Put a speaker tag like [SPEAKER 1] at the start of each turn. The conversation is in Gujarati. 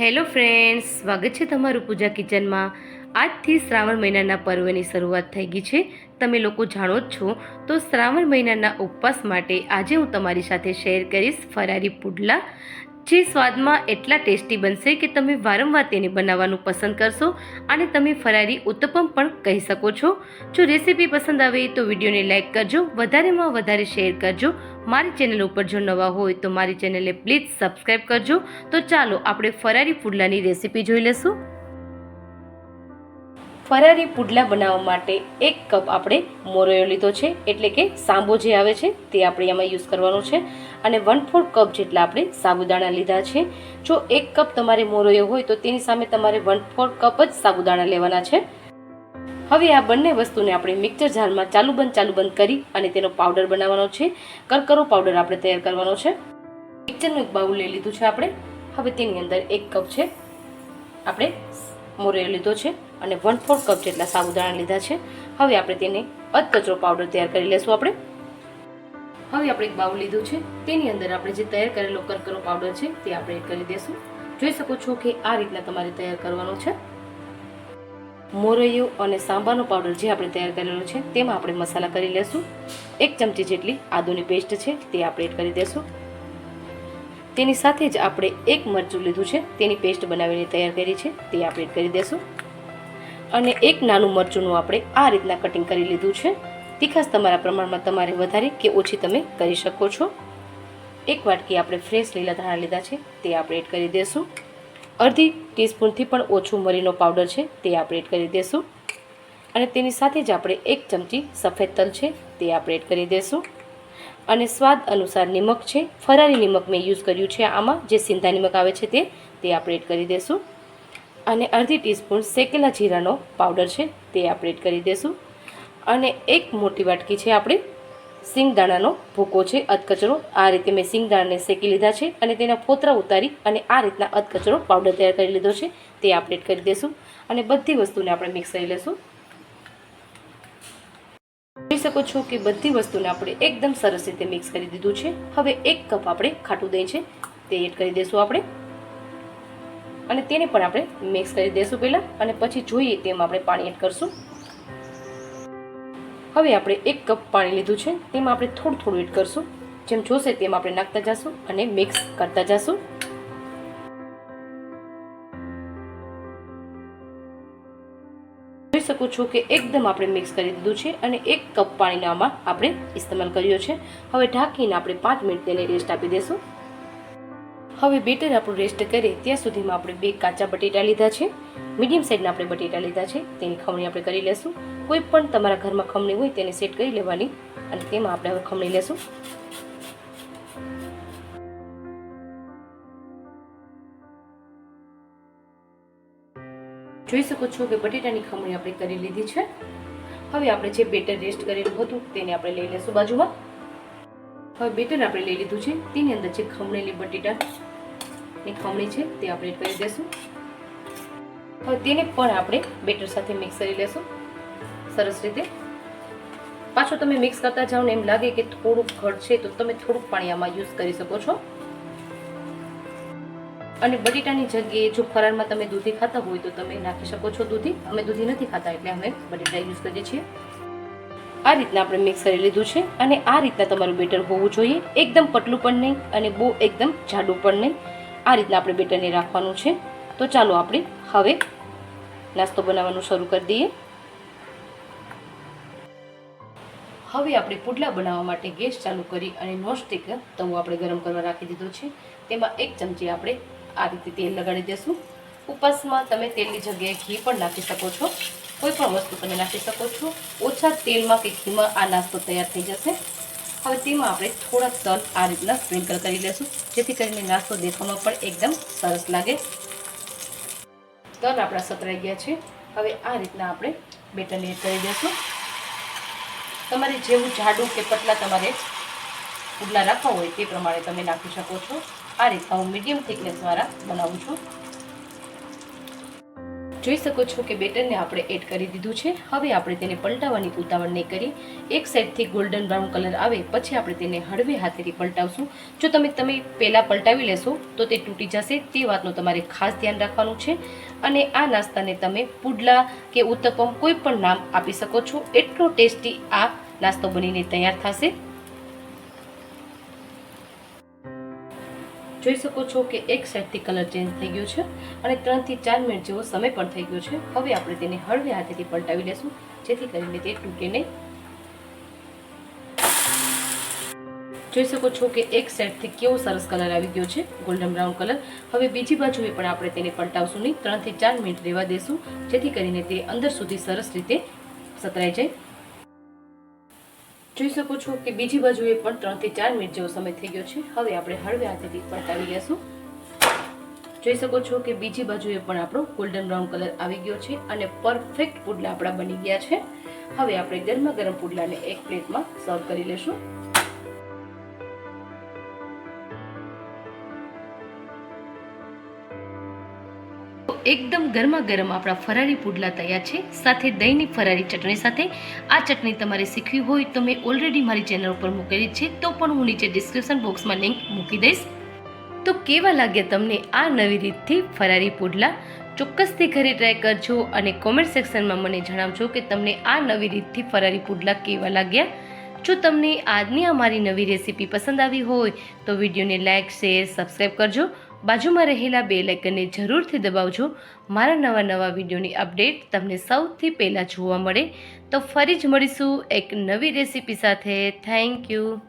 [SPEAKER 1] હેલો ફ્રેન્ડ્સ, સ્વાગત છે તમારું પૂજા કિચનમાં. આજથી શ્રાવણ મહિનાના પર્વની શરૂઆત થઈ ગઈ છે. તમે લોકો જાણો જ છો. તો શ્રાવણ મહિનાના ઉપવાસ માટે આજે હું તમારી સાથે શેર કરીશ ફરારી પુડલા. જે સ્વાદમાં એટલા ટેસ્ટી બનશે કે તમે વારંવાર તેને બનાવવાનું પસંદ કરશો અને તમે ફરારી ઉત્તપમ પણ કહી શકો છો. જો રેસીપી પસંદ આવે તો વિડીયોને લાઇક કરજો, વધારેમાં વધારે શેર કરજો. મારી ચેનલ ઉપર જો નવા હોય તો મારી ચેનલને પ્લીઝ સબસ્ક્રાઈબ કરજો. તો ચાલો આપણે ફરારી પુડલાની રેસીપી જોઈ લઈશું. ફરારી પુડલા બનાવવા માટે એક કપ આપણે મોરયો લીધો છે, એટલે કે સાંબો જે આવે છે તે આપણે એમાં યુઝ કરવાનો છે. અને વન ફોર કપ જેટલા આપણે સાબુદાણા લીધા છે. જો એક કપ તમારે મોરયો હોય તો તેની સામે તમારે વન ફોર કપ જ સાબુદાણા લેવાના છે. હવે આ બંને વસ્તુને આપણે મિક્સર જારમાં ચાલુ બંધ ચાલુ બંધ કરી અને તેનો પાવડર બનાવવાનો છે. કરકરો પાવડર આપણે તૈયાર કરવાનો છે. મિક્સરનું એક બાઉલ લઈ લીધું છે આપણે. હવે તેની અંદર એક કપ છે. આપણે મોરયો લીધો છે અને વન ફોર કપ જેટલા સાબુદાણા લીધા છે. હવે આપણે તેને અધકચરો પાવડર તૈયાર કરી લેશું આપણે. હવે આપણે એક બાઉલ લીધું છે. તેની અંદર આપણે જે તૈયાર કરેલો કરકરો પાવડર છે તે આપણે એડ કરી દઈશું. જોઈ શકો છો કે આ રીતના તમારે તૈયાર કરવાનો છે. મોરૈયો અને સાંભાનો પાવડર જે આપણે તૈયાર કરેલો છે તેમાં આપણે મસાલા કરી લેશું. એક ચમચી જેટલી આદુની પેસ્ટ છે તે આપણે એડ કરી દેશું તેની સાથે જ આપણે એક મરચું લીધું છે તેની પેસ્ટ બનાવીને તૈયાર કરી છે તે આપણે એડ કરી દેશું અને એક નાનું મરચુંનું આપણે આ રીતના કટિંગ કરી લીધું છે. તીખાસ તમારા પ્રમાણમાં તમારે વધારે કે ઓછી તમે કરી શકો છો. એક વાટકી આપણે ફ્રેશ લીલા ધાણા લીધા છે, તે આપણે એડ કરી દઈશું અડધી ટીસ્પૂનથી પણ ઓછું મરીનો પાવડર છે, તે આપણે એડ કરી દઈશું અને તેની સાથે જ આપણે એક ચમચી સફેદ તલ છે, તે આપણે એડ કરી દઈશું અને સ્વાદ અનુસાર નિમક છે ફરારી નિમક મેં યુઝ કર્યું છે આમાં, જે સિંધા નિમક આવે છે તે તે આપણે એડ કરી દઈશું અને અડધી ટીસ્પૂન શેકેલા જીરાનો પાવડર છે, તે આપણે એડ કરી દઈશું અને એક મોટી વાટકી છે આપણે સિંગદાણાનો ભૂકો છે, અધકચરો. આ રીતે મેં સિંગદાણાને શેકી લીધા છે અને તેના ફોતરા ઉતારી અને આ રીતના અધકચરો પાવડર તૈયાર કરી લીધો છે. તે આપણે કરી દઈશું અને બધી વસ્તુને આપણે મિક્સ કરી લઈશું જોઈ શકો છો કે બધી વસ્તુને આપણે એકદમ સરસ રીતે મિક્સ કરી દીધું છે. હવે એક કપ આપણે ખાટું દહીં છે, તે એડ કરી દઈશું આપણે. અને તેને પણ આપણે મિક્સ કરી દઈશું પહેલાં અને પછી જોઈએ તેમ આપણે પાણી એડ કરશું. હવે આપણે એક કપ પાણી લીધું છે, તેમાં આપણે થોડું થોડું એડ કરશું. જેમ જોશે તેમ આપણે નાખતા જશું અને મિક્સ કરતા જશું. જોઈ શકો છો કે એકદમ આપણે મિક્સ કરી દીધું છે અને એક કપ પાણીનામાં આપણે ઇસ્તેમાલ કર્યો છે. હવે ઢાંકીને આપણે પાંચ મિનિટ તેને રેસ્ટ આપી દઈશું હવે બેટર આપણું રેસ્ટ કરે ત્યાં સુધીમાં આપણે બે કાચા બટેટા લીધા છે. મીડિયમ સાઇઝના આપણે બટેટા લીધા છે. તેની ખમણી આપણે કરી લેશું. કોઈ પણ તમારા ઘરમાં ખમણી હોય તેને સેટ કરી લેવાની. અને તેમાં આપણે હવે ખમણી લેશું. જોઈ શકો છો કે બટેટાની ખમણી આપણે કરી લીધી છે. હવે આપણે જે બેટર રેસ્ટ કરેલું હતું તેને આપણે લઈ લેશું બાજુમાં. હવે બેટર આપણે લઈ લીધું છે. તેની અંદર જે ખમણેલી બટેટાની ખમણી છે, તે આપણે એડ કરી દઈશું હવે તેને પણ આપણે બેટર સાથે મિક્સ કરી લેશું. સરસ રીતે. પાછો તમે મિક્સ કરતા જાઓ ને એમ લાગે કે થોડુંક ઘટ છે, તો તમે થોડુંક પાણી આમાં યુઝ કરી શકો છો. અને બટેટાની જગ્યાએ જો ફરાળમાં તમે દૂધી ખાતા હોય તો તમે નાખી શકો છો દૂધી. અમે દૂધી નથી ખાતા એટલે અમે બટેટા યુઝ કરીએ છીએ. આ રીતના આપણે મિક્સ કરી લીધું છે અને આ રીતના તમારું બેટર હોવું જોઈએ. એકદમ પતલું પણ નહીં અને બહુ એકદમ જાડું પણ નહીં. આ રીતના આપણે બેટરને રાખવાનું છે. તો ચાલો આપણે હવે નાસ્તો બનાવવાનું શરૂ કરી દઈએ. હવે આપણે પુડલા બનાવવા માટે ગેસ ચાલુ કરી અને નોનસ્ટિક તવો આપણે ગરમ કરવા રાખી દીધો છે. તેમાં એક ચમચી આપણે આ રીતે તેલ લગાડી દેશું. ઉપવાસમાં તમે તેલની જગ્યાએ ઘી પણ નાખી શકો છો. કોઈ પણ વસ્તુ તમે નાખી શકો છો. ઓછા તેલમાં કે ઘીમાં આ નાસ્તો તૈયાર થઈ જશે. હવે તેમાં આપણે થોડા તલ આ રીતના સ્પ્રિંકલ કરી લેશું, જેથી કરીને નાસ્તો દેખાવામાં પણ એકદમ સરસ લાગે. તલ આપણા સતરાઈ ગયા છે. હવે આ રીતના આપણે બેટરને એડ કરી દઈશું તમારે જેવું જાડું કે પતલા તમારે પુડલા રાખવા હોય તે પ્રમાણે તમે નાખી શકો છો. આ રીતના હું મીડિયમ થિકનેસવાળા બનાવું છું. જોઈ શકો છો કે બેટરને આપણે એડ કરી દીધું છે. હવે આપણે તેને પલટાવવાની ઉતાવળ નહીં કરી એક સાઈડથી ગોલ્ડન બ્રાઉન કલર આવે, પછી આપણે તેને હળવે હાથેથી પલટાવશું. જો તમે તમે પહેલાં પલટાવી લેશો, તો તે તૂટી જશે. તે વાતનું તમારે ખાસ ધ્યાન રાખવાનું છે. અને આ નાસ્તાને તમે પુડલા કે ઉત્તપમ કોઈ પણ નામ આપી શકો છો. એટલો ટેસ્ટી આ નાસ્તો બનીને તૈયાર થશે. જોઈ શકો છો કે એક સાઈડથી કલર ચેન્જ થઈ ગયો છે અને ત્રણથી ચાર મિનિટ જેવો સમય પણ થઈ ગયો છે. હવે આપણે તેને હળવે હાથેથી પલટાવી લેશું, જેથી કરીને તે તૂટે નહીં. જોઈ શકો છો કે એક સાઈડથી કેવો સરસ કલર આવી ગયો છે ગોલ્ડન બ્રાઉન કલર હવે બીજી બાજુએ પણ આપણે તેને પલટાવશું નહીં. ત્રણથી ચાર મિનિટ રહેવા દેશું, જેથી કરીને તે અંદર સુધી સરસ રીતે સતરાઈ જાય. જોઈ શકો છો કે બીજી બાજુએ પણ ત્રણથી ચાર મિનિટ જેવો સમય થઈ ગયો છે. હવે આપણે હળવે હાથેથી પલટાવી લેશું જોઈ શકો છો કે બીજી બાજુએ પણ આપણો ગોલ્ડન બ્રાઉન કલર આવી ગયો છે અને પરફેક્ટ પુડલા આપણા બની ગયા છે. હવે આપણે ગરમા ગરમ પુડલાને એક પ્લેટમાં સર્વ કરી લેશું. એકદમ ગરમા ગરમ આપણા ફરારી પુડલા તૈયાર છે. સાથે દહીંની ફરારી ચટણી સાથે. આ ચટણી તમારે શીખવી હોય તો મેં ઓલરેડી મારી ચેનલ ઉપર મૂકેલી છે. તો પણ હું નીચે ડિસ્ક્રિપ્શન બોક્સમાં લિંક મૂકી દઈશ. તો કેવા લાગ્યા તમને આ નવી રીતથી ફરારી પુડલા? ચોક્કસથી ઘરે ટ્રાય કરજો અને કોમેન્ટ સેક્શનમાં મને જણાવજો કે તમને આ નવી રીતથી ફરારી પુડલા કેવા લાગ્યા. જો તમને આજની અમારી નવી રેસીપી પસંદ આવી હોય તો વિડીયોને લાઇક શેર સબસ્ક્રાઈબ કરજો. બાજુમાં રહેલા બે લાઇકનને જરૂરથી દબાવજો. મારા નવા નવા વિડીયોની અપડેટ તમને સૌથી પહેલાં જોવા મળે. તો ફરી જ મળીશું એક નવી રેસીપી સાથે. Thank you.